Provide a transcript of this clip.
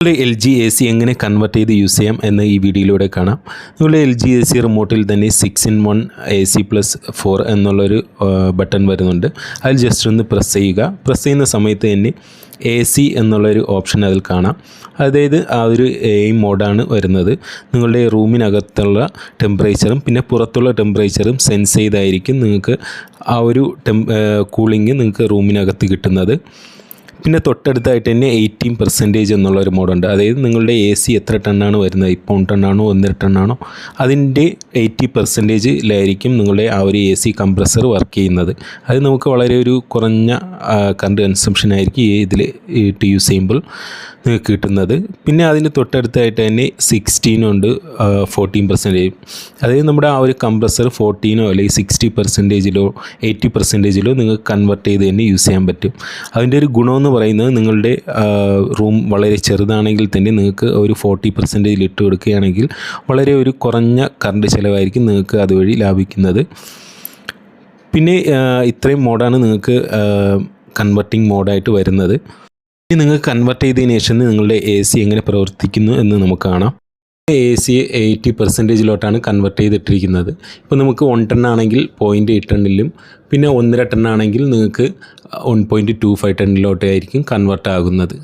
നിങ്ങളുടെ L G A C എങ്ങനെ convert ചെയ്ത് യൂസ് ചെയ്യാം എന്ന് ഈ വീഡിയോയിലൂടെ കാണാം. നിങ്ങളുടെ എൽ ജി എ സി റിമോട്ടിൽ തന്നെ six in one A C plus four എന്നുള്ളൊരു ബട്ടൺ വരുന്നുണ്ട്. അതിൽ ജസ്റ്റ് ഒന്ന് പ്രസ് ചെയ്യുക. പ്രസ് ചെയ്യുന്ന സമയത്ത് തന്നെ എ സി എന്നുള്ളൊരു ഓപ്ഷൻ അതിൽ കാണാം. അതായത് ആ ഒരു എയിം മോഡാണ് വരുന്നത്. നിങ്ങളുടെ റൂമിനകത്തുള്ള ടെമ്പറേച്ചറും പിന്നെ പുറത്തുള്ള ടെമ്പറേച്ചറും സെൻസ് ചെയ്തായിരിക്കും നിങ്ങൾക്ക് ആ ഒരു ടെം കൂളിംഗ് നിങ്ങൾക്ക് റൂമിനകത്ത് കിട്ടുന്നത്. പിന്നെ തൊട്ടടുത്തായിട്ട് തന്നെ എയ്റ്റീൻ പെർസെന്റേജ് എന്നുള്ള ഒരു മോഡുണ്ട് അതായത് നിങ്ങളുടെ എ സി എത്ര ടണ്ണാണ് വരുന്നത്? ഇപ്പോൾ ടണ്ണാണോ ഒന്നര ടണ്ണാണോ അതിന്റെ എയ്റ്റി പെർസെന്റേജിലായിരിക്കും നിങ്ങളുടെ ആ ഒരു എ സി കംപ്രസർ വർക്ക് ചെയ്യുന്നത്. അത് നമുക്ക് വളരെ ഒരു കുറഞ്ഞ കറണ്ട് കൺസംഷൻ ആയിരിക്കും ഇതിൽ ഇട്ട് യൂസ് ചെയ്യുമ്പോൾ നിങ്ങൾക്ക് കിട്ടുന്നത്. പിന്നെ അതിന് തൊട്ടടുത്തായിട്ട് തന്നെ സിക്സ്റ്റീനുണ്ട് ഫോർട്ടീൻ പെർസെന്റേജ് അതായത് നമ്മുടെ ആ ഒരു കംപ്രസർ ഫോർട്ടീനോ അല്ലെങ്കിൽ സിക്സ്റ്റി പെർസെന്റേജിലോ എയ്റ്റി പെർസെന്റേജിലോ നിങ്ങൾക്ക് കൺവെർട്ട് ചെയ്ത് തന്നെ യൂസ് ചെയ്യാൻ പറ്റും. അതിന്റെ ഒരു ഗുണമെന്ന് പറയുന്നത് നിങ്ങളുടെ റൂം വളരെ ചെറുതാണെങ്കിൽ തന്നെ നിങ്ങൾക്ക് ഒരു ഫോർട്ടി പെർസെന്റേജിൽ ഇട്ട് കൊടുക്കുകയാണെങ്കിൽ വളരെ ഒരു കുറഞ്ഞ കറണ്ട് ചിലവായിരിക്കും നിങ്ങൾക്ക് അതുവഴി ലാഭിക്കുന്നത്. പിന്നെ ഇത്രയും മോഡാണ് നിങ്ങൾക്ക് കൺവെർട്ടിംഗ് മോഡായിട്ട് വരുന്നത്. ഇനി നിങ്ങൾ കൺവെർട്ട് ചെയ്തതിന് ശേഷം നിങ്ങളുടെ എ സി എങ്ങനെ പ്രവർത്തിക്കുന്നു എന്ന് നമുക്ക് കാണാം. എ സി എയ്റ്റി പെർസെന്റേജിലോട്ടാണ് കൺവെർട്ട് ചെയ്തിട്ടിരിക്കുന്നത്. ഇപ്പോൾ നമുക്ക് വൺ ടൺ ആണെങ്കിൽ പോയിന്റ് എയ്റ്റ് ടെണ്ണിലും പിന്നെ ഒന്നര ടൺ ആണെങ്കിൽ നിങ്ങൾക്ക് വൺ പോയിന്റ് ടു ഫൈവ് ടെണ്ണിലോട്ടായിരിക്കും കൺവെർട്ട് ആകുന്നത്.